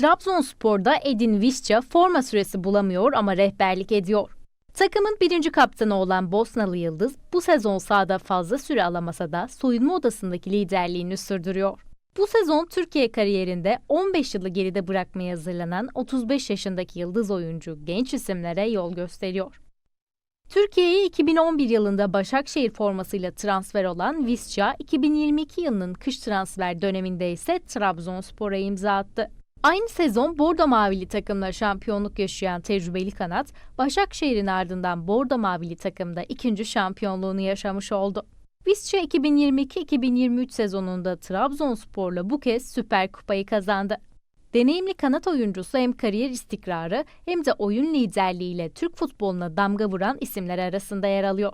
Trabzonspor'da Edin Visca forma süresi bulamıyor ama rehberlik ediyor. Takımın birinci kaptanı olan Bosnalı Yıldız bu sezon sahada fazla süre alamasa da soyunma odasındaki liderliğini sürdürüyor. Bu sezon Türkiye kariyerinde 15 yılı geride bırakmaya hazırlanan 35 yaşındaki yıldız oyuncu genç isimlere yol gösteriyor. Türkiye'ye 2011 yılında Başakşehir formasıyla transfer olan Visca, 2022 yılının kış transfer döneminde ise Trabzonspor'a imza attı. Aynı sezon Bordo Mavili takımla şampiyonluk yaşayan tecrübeli kanat, Başakşehir'in ardından Bordo Mavili takımda ikinci şampiyonluğunu yaşamış oldu. Visca 2022-2023 sezonunda Trabzonspor'la bu kez Süper Kupayı kazandı. Deneyimli kanat oyuncusu hem kariyer istikrarı hem de oyun liderliğiyle Türk futboluna damga vuran isimler arasında yer alıyor.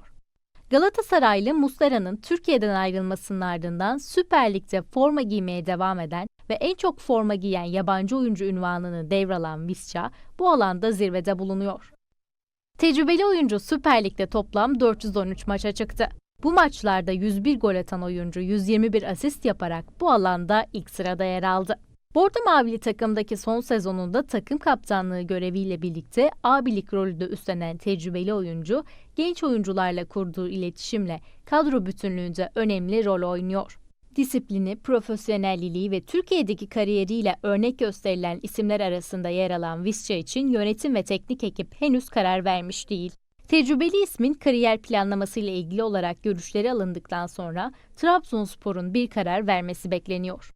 Galatasaraylı Muslera'nın Türkiye'den ayrılmasının ardından Süper Lig'de forma giymeye devam eden ve en çok forma giyen yabancı oyuncu ünvanını devralan Visca bu alanda zirvede bulunuyor. Tecrübeli oyuncu Süper Lig'de toplam 413 maça çıktı. Bu maçlarda 101 gol atan oyuncu 121 asist yaparak bu alanda ilk sırada yer aldı. Bordo Mavili takımdaki son sezonunda takım kaptanlığı göreviyle birlikte abilik rolü de üstlenen tecrübeli oyuncu, genç oyuncularla kurduğu iletişimle kadro bütünlüğünde önemli rol oynuyor. Disiplini, profesyonelliği ve Türkiye'deki kariyeriyle örnek gösterilen isimler arasında yer alan Visca için yönetim ve teknik ekip henüz karar vermiş değil. Tecrübeli ismin kariyer planlaması ile ilgili olarak görüşleri alındıktan sonra Trabzonspor'un bir karar vermesi bekleniyor.